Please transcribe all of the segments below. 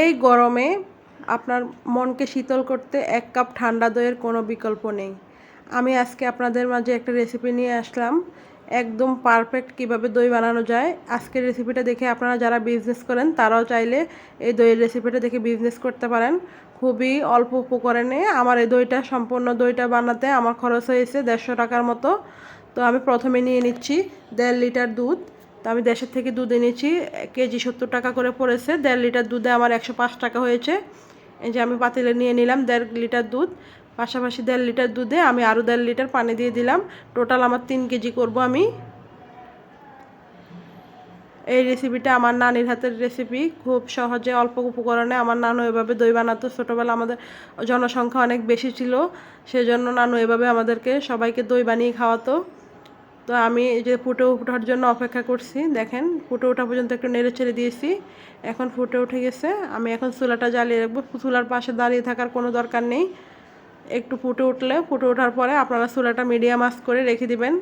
এই গরমে আপনার মনকে শীতল করতে এক কাপ ঠান্ডা দইয়ের কোনো বিকল্প নেই। আমি আজকে আপনাদের মাঝে একটা রেসিপি নিয়ে আসলাম। একদম পারফেক্ট কীভাবে দই বানানো যায়। আজকের রেসিপিটা দেখে আপনারা যারা বিজনেস করেন, তারাও চাইলে এই দইয়ের রেসিপিটা দেখে বিজনেস করতে পারেন। খুবই অল্প উপকরণে আমার এই দইটা, সম্পূর্ণ দইটা বানাতে আমার খরচ হয়েছে দেড়শো টাকার মতো। তো আমি প্রথমে নিয়ে নিচ্ছি দেড় লিটার দুধ। তো আমি দেশের থেকে দুধ এনেছি, কেজি সত্তর টাকা করে পড়েছে, দেড় লিটার দুধে আমার একশো পাঁচ টাকা হয়েছে। এই যে আমি পাতিলে নিয়ে নিলাম দেড় লিটার দুধ, পাশাপাশি দেড় লিটার দুধে আমি আরও দেড় লিটার পানি দিয়ে দিলাম। টোটাল আমার তিন কেজি করব আমি। এই রেসিপিটা আমার নানির হাতের রেসিপি খুব সহজে অল্প উপকরণে আমার নানু এভাবে দই বানাতো। ছোটোবেলা আমাদের জনসংখ্যা অনেক বেশি ছিল, সেজন্য নানু এভাবে আমাদেরকে সবাইকে দই বানিয়ে খাওয়াতো। তো আমি এই যে ফুটে ওঠার জন্য অপেক্ষা করছি, দেখেন, ফুটে ওঠা পর্যন্ত একটু নেড়ে ছেড়ে দিয়েছি, এখন ফুটে উঠে গেছে, আমি এখন চুলাটা জ্বালিয়ে রাখব, চুলার পাশে দাঁড়িয়ে থাকার কোনো দরকার নেই, একটু ফুটে উঠলে, ফুটে ওঠার পরে আপনারা চুলাটা মিডিয়াম আস করে রেখে দিবেন,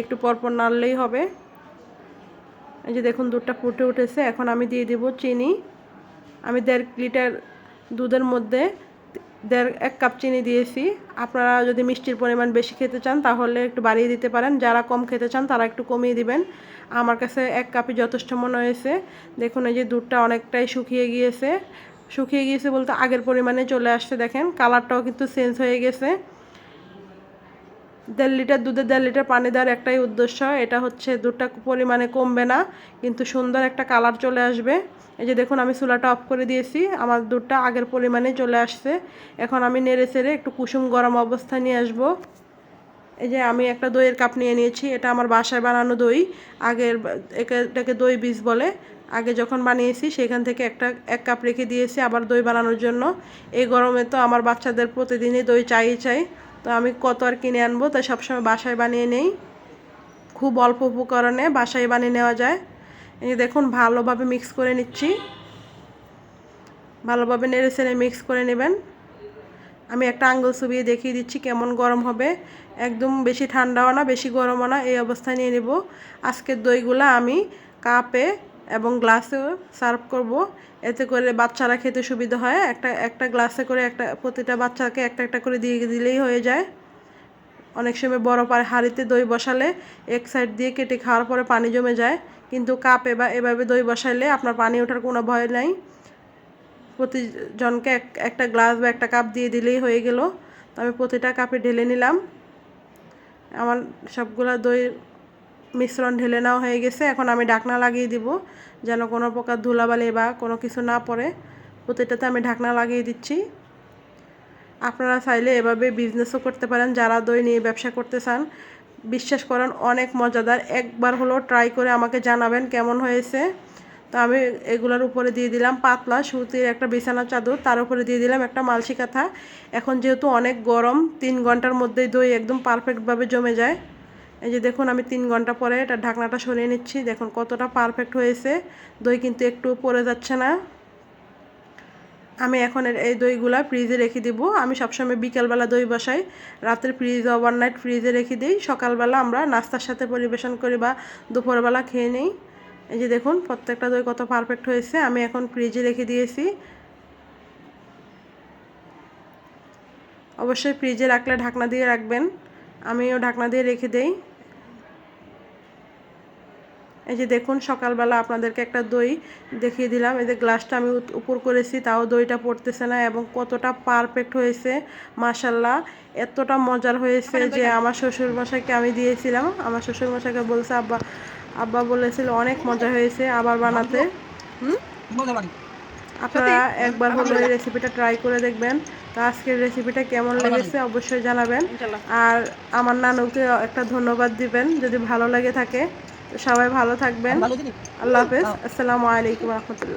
একটু পরপর নাড়লেই হবে, এই যে দেখুন দুধটা ফুটে উঠেছে, এখন আমি দিয়ে দেব চিনি, আমি দেড় লিটার দুধের মধ্যে দেড়, এক কাপ চিনি দিয়েছি। আপনারা যদি মিষ্টির পরিমাণ বেশি খেতে চান, তাহলে একটু বাড়িয়ে দিতে পারেন। যারা কম খেতে চান, তারা একটু কমিয়ে দিবেন। আমার কাছে এক কাপই যথেষ্ট মনে হয়েছে। দেখুন, এই যে দুধটা অনেকটাই শুকিয়ে গিয়েছে। শুকিয়ে গিয়েছে বলতে আগের পরিমাণে চলে আসছে, দেখেন। কালারটাও কিন্তু চেঞ্জ হয়ে গেছে। দেড় লিটার দুধে দেড় লিটার পানি দেওয়ার একটাই উদ্দেশ্য। এটা হচ্ছে দুধটা পরিমাণে কমবে না, কিন্তু সুন্দর একটা কালার চলে আসবে। এই যে দেখুন, আমি চুলাটা অফ করে দিয়েছি, আমার দুধটা আগের পরিমাণে চলে আসছে। এখন আমি নেড়ে চেড়ে একটু কুসুম গরম অবস্থায় নিয়ে আসব। এই যে আমি একটা দইয়ের কাপ নিয়ে নিয়েছি, এটা আমার বাসায় বানানো দই। আগের এটাকে দই বীজ বলে। আগে যখন বানিয়েছি, সেখান থেকে একটা, এক কাপ রেখে দিয়েছি আবার দই বানানোর জন্য। এই গরমে তো আমার বাচ্চাদের প্রতিদিনই দই চাই চাই। তো আমি কত আর কিনে আনব? তাই সবসময় বাসায় বানিয়ে নেই। খুব অল্প উপকরণে বাসায় বানিয়ে নেওয়া যায়। এই দেখুন, ভালোভাবে মিক্স করে নিচ্ছি। ভালোভাবে নেড়ে চেড়ে মিক্স করে নেবেন। আমি একটা আঙ্গুল চুবিয়ে দেখিয়ে দিচ্ছি কেমন গরম হবে। একদম বেশি ঠান্ডাও না, বেশি গরমও না, এই অবস্থায় নিয়ে নেব। আজকের দইগুলা আমি কাপে এবং গ্লাসেও সার্ভ করব। এতে করে বাচ্চারা খেতে সুবিধা হয়। একটা একটা গ্লাসে করে একটা, প্রতিটা বাচ্চাকে একটা একটা করে দিয়ে দিলেই হয়ে যায়। অনেক সময় বড় পারে হাঁড়িতে দই বসালে এক সাইড দিয়ে কেটে খাওয়ার পরে পানি জমে যায়। কিন্তু কাপে বা এভাবে দই বসাইলে আপনার পানি ওঠার কোনো ভয় নাই। প্রতিজনকে এক, একটা গ্লাস বা একটা কাপ দিয়ে দিলেই হয়ে গেল। আমি প্রতিটা কাপে ঢেলে নিলাম। আমার সবগুলা দই মিশ্রণ ঢেলে নেওয়া হয়ে গেছে। এখন আমি ঢাকনা লাগিয়ে দিব যেন কোনো প্রকার ধুলাবালি বা কোনো কিছু না পড়ে। প্রতিটাতে আমি ঢাকনা লাগিয়ে দিচ্ছি। আপনারা চাইলে এভাবে বিজনেসও করতে পারেন, যারা দই নিয়ে ব্যবসা করতে চান। বিশ্বাস করেন, অনেক মজাদার। একবার হলো ট্রাই করে আমাকে জানাবেন কেমন হয়েছে। তো আমি এগুলোর উপরে দিয়ে দিলাম পাতলা সুতির একটা বিছানা চাদর, তার উপরে দিয়ে দিলাম একটা মালসি কাঁথা এখন যেহেতু অনেক গরম, তিন ঘণ্টার মধ্যেই দই একদম পারফেক্টভাবে জমে যায়। এই যে দেখুন, আমি তিন ঘণ্টা পরে এটা ঢাকনাটা সরিয়ে নিচ্ছি। দেখুন, কতটা পারফেক্ট হয়েছে। দই কিন্তু একটু পরে যাচ্ছে না। আমি এখন এই দইগুলা ফ্রিজে রেখে দিব। আমি সবসময় বিকালবেলা দই বসাই। রাতের ফ্রিজ ওভারনাইট ফ্রিজে রেখে দিই। সকালবেলা আমরা নাস্তার সাথে পরিবেশন করি বা দুপুরবেলা খেয়ে নিই। এই যে দেখুন, প্রত্যেকটা দই কত পারফেক্ট হয়েছে। আমি এখন ফ্রিজে রেখে দিয়েছি। অবশ্যই ফ্রিজে রাখলে ঢাকনা দিয়ে রাখবেন। আমিও ঢাকনা দিয়ে রেখে দেই। এই যে দেখুন, সকালবেলা আপনাদেরকে একটা দই দেখিয়ে দিলাম। এই যে গ্লাসটা আমি উপর করেছি, তাও দইটা পড়তেছে না এবং কতটা পারফেক্ট হয়েছে মাসাল্লাহ এতটা মজার হয়েছে যে আমার শ্বশুর মশাইকে আমি দিয়েছিলাম। আমার শ্বশুর মশাইকে বলছে, আব্বা আব্বা বলেছিল অনেক মজা হয়েছে, আবার বানাতে। হুম? আপনারা একবার হলো এই রেসিপিটা ট্রাই করে দেখবেন। তো আজকের রেসিপিটা কেমন লেগেছে অবশ্যই জানাবেন। আর আমার নানুকে একটা ধন্যবাদ দিবেন যদি ভালো লাগে থাকে। সবাই ভালো থাকবেন। আল্লাহ হাফেজ। আসসালামু আলাইকুম রহমতুল্লাহ।